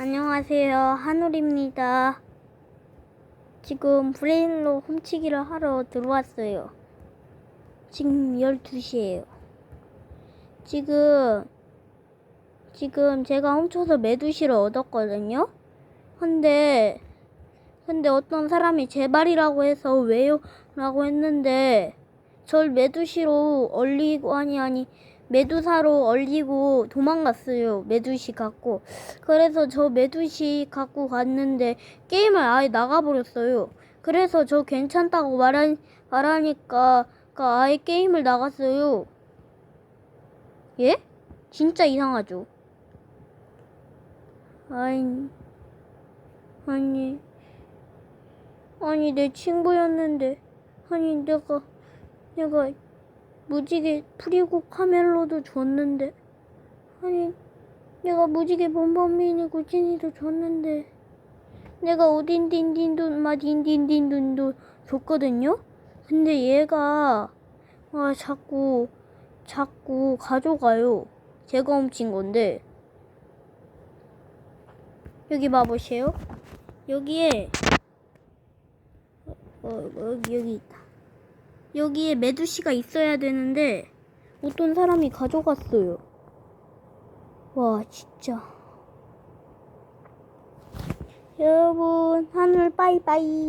안녕하세요. 한울입니다. 지금 브레인로 훔치기를 하러 들어왔어요. 지금 12시예요. 지금 지금 제가 훔쳐서 메두시를 얻었거든요. 근데 근데 어떤 사람이 제발이라고 해서 왜요? 라고 했는데 절 메두시로 얼리고 아니 아니 메두사로 얼리고 도망갔어요. 메두시 갖고. 그래서 저 메두시 갖고 갔는데 게임을 아예 나가버렸어요. 그래서 저 괜찮다고 말하, 말하니까 그 아예 게임을 나갔어요. 예? 진짜 이상하죠? 아니, 아니, 아니 내 친구였는데, 아니 내가, 내가 무지개 프리고 카멜로도 줬는데, 아니 내가 무지개 범범민이고 찐이도 줬는데, 내가 오딘딘딘도 마딘딘딘도 줬거든요. 근데 얘가 아 자꾸 자꾸 가져가요. 제가 훔친 건데. 여기 봐보세요. 여기에 어, 여기 여기 있다. 여기에 메두시가 있어야 되는데 어떤 사람이 가져갔어요. 와 진짜. 여러분 하늘 빠이빠이.